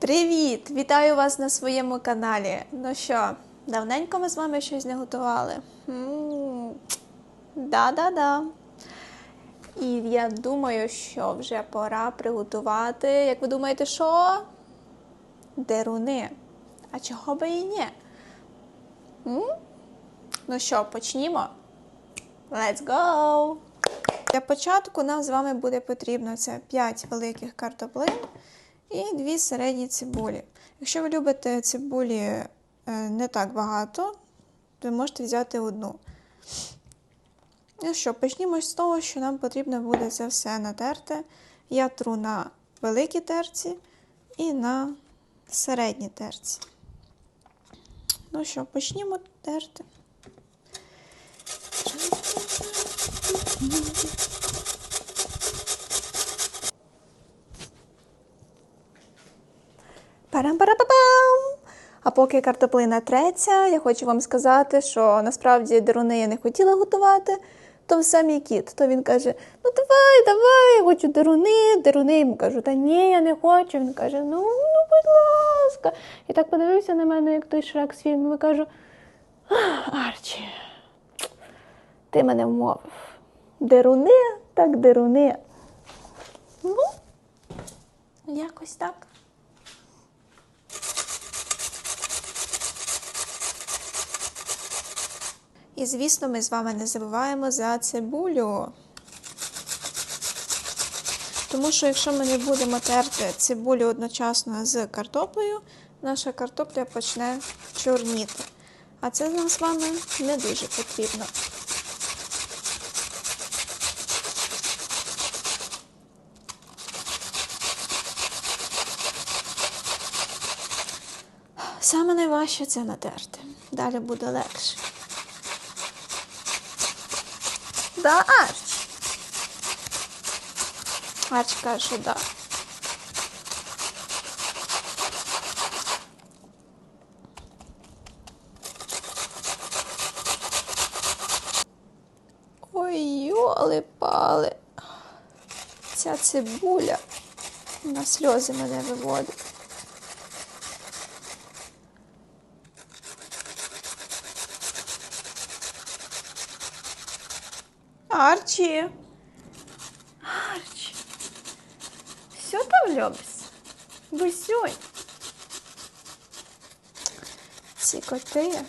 Привіт! Вітаю вас на своєму каналі. Ну що, давненько ми з вами щось не готували? Да-да-да. І я думаю, що вже пора приготувати. Як ви думаєте, що? Деруни. А чого би і ні? М? Ну що, почнімо? Let's go! Для початку нам з вами буде потрібно це 5 великих картоплин і 2 середні цибулі. Якщо ви любите цибулі е, не так багато, то ви можете взяти одну. Ну що, почнімо з того, що нам потрібно буде це все натерти. Я тру на великій терці і на середній терці. Ну що, почнімо терти. Парам-парапапам! А поки картоплина треться, я хочу вам сказати, що насправді деруни я не хотіла готувати, то все мій кіт. То він каже: Ну давай, давай, я хочу деруни, деруни. Йому кажу, та ні, я не хочу. Він каже, ну, ну, будь ласка. І так подивився на мене, як той шрек з фільму, і кажу: Арчі, ти мене вмовив. Деруни, так деруни. Ну, якось так. І, звісно, ми з вами не забуваємо за цибулю. Тому що якщо ми не будемо терти цибулю одночасно з картоплею, наша картопля почне чорніти. А це нам з вами не дуже потрібно. Саме найважче це натерти. Далі буде легше. Да, Арч. Арч каже, що. Ой, йоли пали. Ця цибуля на сльози мене виводить. Арчі. Арчі. Що там робиш? Бусюнь. Ці коти.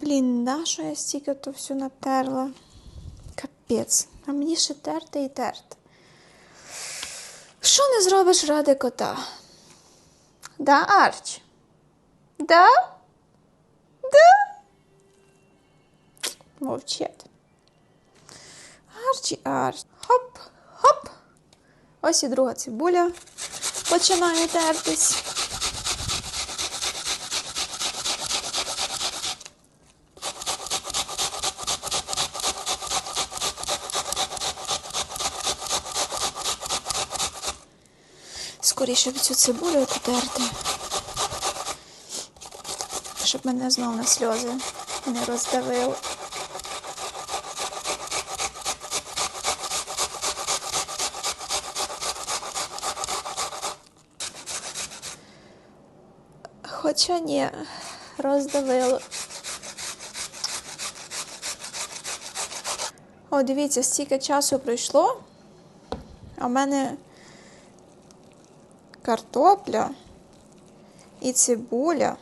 Блін, да, що я стільки то всю натерла. Капець. А мені ще терти і терти. Що не зробиш ради кота? Да, Арч? Да? Да? Мовчать. Арчі, Арч. Хоп, хоп. Ось і друга цибуля починає тертись. Скоріше цю цибулю потерти, щоб мене знов на сльози не роздавили. Хоча ні, роздавило. О, дивіться, стільки часу пройшло, а в мене картопля і цибуля.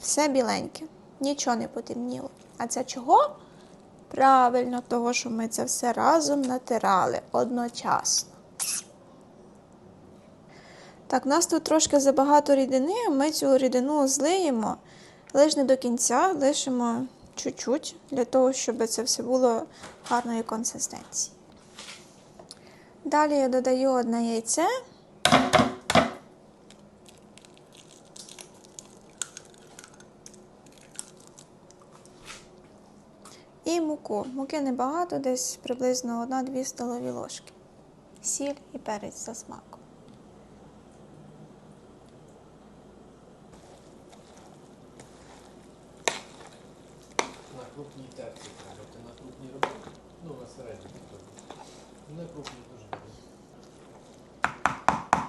Все біленьке, нічого не потемніло. А це чого? Правильно, того, що ми це все разом натирали одночасно. Так, у нас тут трошки забагато рідини, ми цю рідину злиємо, лише не до кінця, лишимо чуть-чуть, для того, щоб це все було гарної консистенції. Далі я додаю одне яйце. муку. Муки небагато, десь приблизно 1-2 столові ложки. Сіль і перець за смаком. На крупній терці кажете, на крупній роботі, ну на середній тобто. На крупній дуже.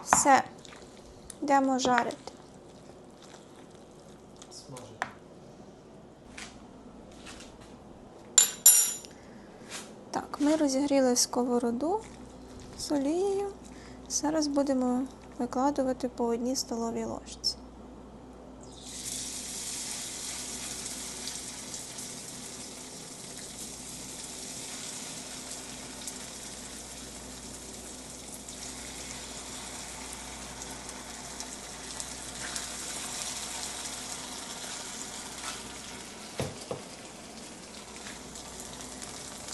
Все, йдемо жарити. Так, ми розігріли сковороду з олією. Зараз будемо викладувати по одній столовій ложці.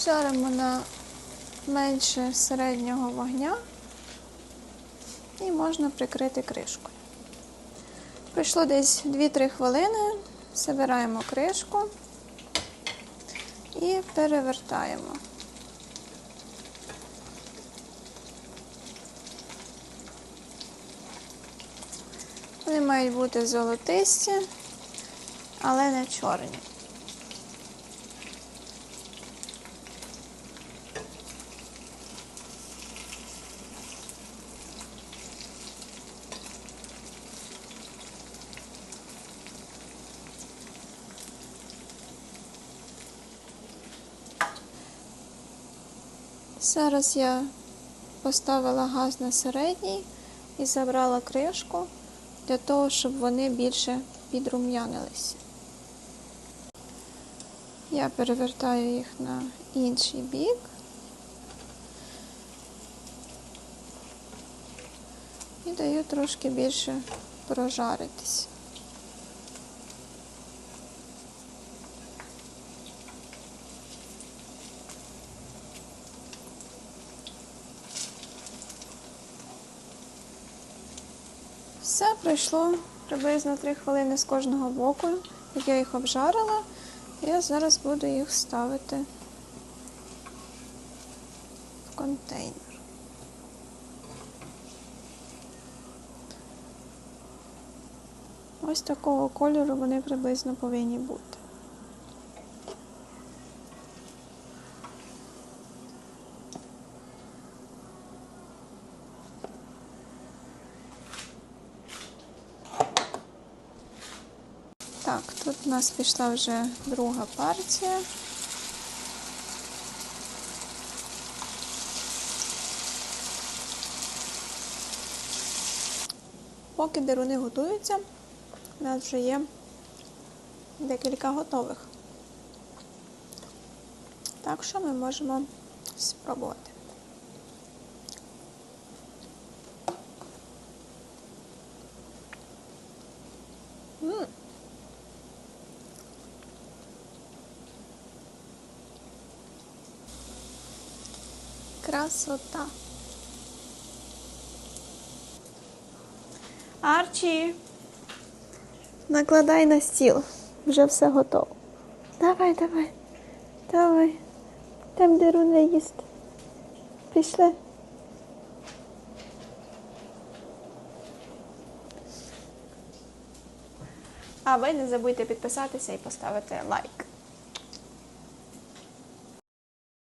Жаримо на менше середнього вогня і можна прикрити кришкою. Пройшло десь 2-3 хвилини, забираємо кришку і перевертаємо. Вони мають бути золотисті, але не чорні. Зараз я поставила газ на середній і забрала кришку для того, щоб вони більше підрум'янилися. Я перевертаю їх на інший бік. І даю трошки більше прожаритись. Все пройшло приблизно 3 хвилини з кожного боку. Як я їх обжарила, я зараз буду їх ставити в контейнер. Ось такого кольору вони приблизно повинні бути. Так, тут у нас пішла вже друга партія. Поки деруни готуються, у нас вже є декілька готових. Так що ми можемо спробувати. М. Красота. Арчі. Накладай на стіл. Вже все готово. Давай, давай. Давай. Там де руне їсти. Пішли. А ви не забудьте підписатися і поставити лайк.